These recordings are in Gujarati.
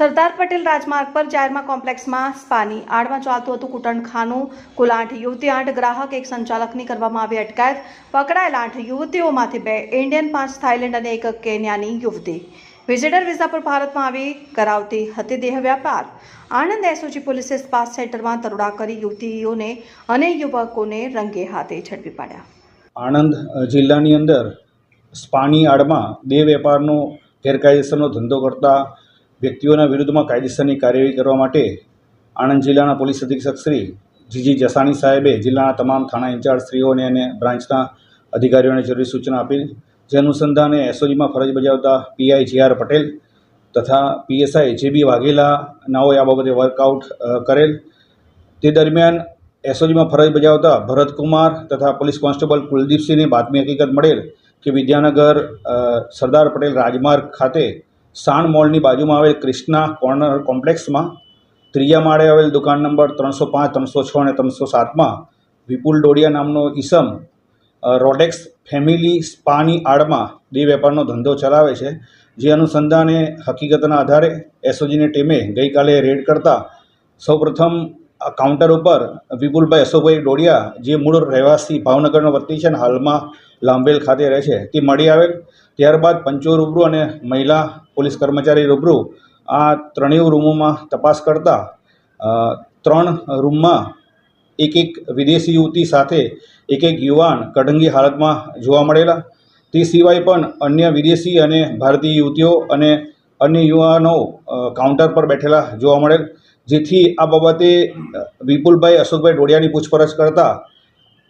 સરદાર પટેલ રાજમાર્ગ પર જાહેરમાં કોમ્પ્લેક્સમાં સ્પાની આડમાં ચાલતું હતું કુટણખાનું કુલ આઠ યુવતી, આઠ ગ્રાહક, એક સંચાલકની કરવામાં આવી અટકાયત. પકડાયેલ આઠ યુવતીઓમાંથી બે ઇન્ડિયન, પાંચ થાઇલેન્ડ અને એક કેન્યાની યુવતી. વિઝિટર વિઝા પર ભારતમાં આવી કરાવતી હતી દેહ વ્યાપાર. આણંદ એસઓજી પોલીસે સ્પા સેન્ટરમાં તરોડા કરી યુવતીઓને અને યુવકોને રંગે હાથે ઝડપી પાડ્યા. આણંદ જિલ્લાની અંદર સ્પાની આડમાં દેહ વેપારનો ગેરકાયદેસરનો ધંધો કરતા વ્યક્તિઓના વિરુદ્ધમાં કાયદેસરની કાર્યવાહી કરવા માટે આણંદ જિલ્લાના પોલીસ અધિક્ષક શ્રી જીજી જસાણી સાહેબે જિલ્લાના તમામ થાણા ઇન્ચાર્જ શ્રીઓને અને બ્રાન્ચના અધિકારીઓને જરૂરી સૂચના આપી. જે અનુસંધાને એસઓજીમાં ફરજ બજાવતા પીઆઈ જે આર પટેલ તથા પીએસઆઈ જે બી વાઘેલાનાઓએ આ બાબતે વર્કઆઉટ કરેલ. તે દરમિયાન એસઓજીમાં ફરજ બજાવતા ભરતકુમાર તથા પોલીસ કોન્સ્ટેબલ કુલદીપસિંહને બાતમી હકીકત મળેલ કે વિદ્યાનગર સરદાર પટેલ રાજમાર્ગ ખાતે સાણ મોલની બાજુમાં આવેલ ક્રિષ્ના કોર્નર કોમ્પ્લેક્સમાં ત્રીજા માળે આવેલ દુકાન નંબર ત્રણસો પાંચ, ત્રણસો છ અને ત્રણસો સાતમાં વિપુલ ડોડિયા નામનો ઈસમ રોડેક્સ ફેમિલી સ્પાની આડમાં દેહ વેપારનો ધંધો ચલાવે છે, જે અનુસંધાને હકીકતના આધારે એસઓજીની ટીમે ગઈકાલે રેડ કરતા સૌપ્રથમ કાઉન્ટર ઉપર વિપુલભાઈ અશોકભાઈ ડોડિયા, જે મૂળ રહેવાસી ભાવનગરનો વતની છે અને હાલમાં લાંબેલ ખાતે રહે છે, તે મળી આવેલ. ત્યારબાદ પંચો રૂબરૂ અને મહિલા પોલીસ કર્મચારી રૂબરૂ આ ત્રણેય રૂમોમાં તપાસ કરતા ત્રણ રૂમમાં એક એક વિદેશી યુવતી સાથે એક એક યુવાન કઢંગી હાલતમાં જોવા મળેલા. તે સિવાય પણ અન્ય વિદેશી અને ભારતીય યુવતીઓ અને અન્ય યુવાનો કાઉન્ટર પર બેઠેલા જોવા મળેલ. જેથી આ બાબતે વિપુલભાઈ, અશોકભાઈ ડોડિયાની પૂછપરછ કરતા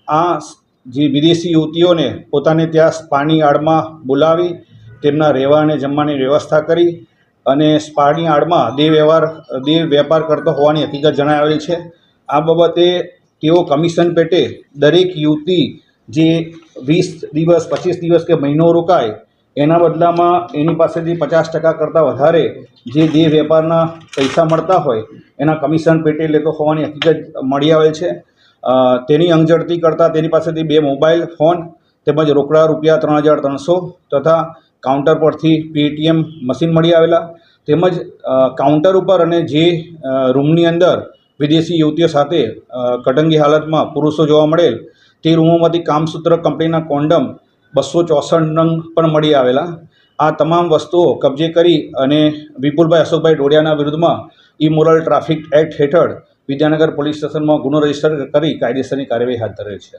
આ જે વિદેશી યુવતીઓને પોતાને ત્યાં સ્પાની આડમાં બોલાવી, તેમના રહેવા અને જમવાની વ્યવસ્થા કરી અને સ્પાની આડમાં દેહ દેહ વેપાર કરતો હોવાની હકીકત જણાવેલી છે. આ બાબતે તેઓ કમિશન પેટે દરેક યુવતી જે વીસ દિવસ, પચીસ દિવસ કે મહિનો રોકાય એના બદલામાં એની પાસેથી પચાસ ટકા કરતાં વધારે જે દેહ વેપારના પૈસા મળતા હોય, એના કમિશન પેટે લેતો હોવાની હકીકત મળી આવે છે. તેની અંગઝડતી કરતાં તેની પાસેથી બે મોબાઈલ ફોન તેમજ રોકડા રૂપિયા ત્રણ હજાર ત્રણસો તથા કાઉન્ટર પરથી પેટીએમ મશીન મળી આવેલા. તેમજ કાઉન્ટર ઉપર અને જે રૂમની અંદર વિદેશી યુવતીઓ સાથે કટંગી હાલતમાં પુરુષો જોવા મળેલ, તે રૂમોમાંથી કામસૂત્ર કંપનીના કોન્ડમ બસો ચોસઠ નંગ પણ મળી આવેલા. આ તમામ વસ્તુઓ કબજે કરી અને વિપુલભાઈ અશોકભાઈ ડોડિયાના વિરુદ્ધમાં ઇમોરલ ટ્રાફિક એક્ટ હેઠળ વિદ્યાનગર પોલીસ સ્ટેશનમાં ગુનો રજિસ્ટર કરી કાયદેસરની કાર્યવાહી હાથ ધરેલ છે.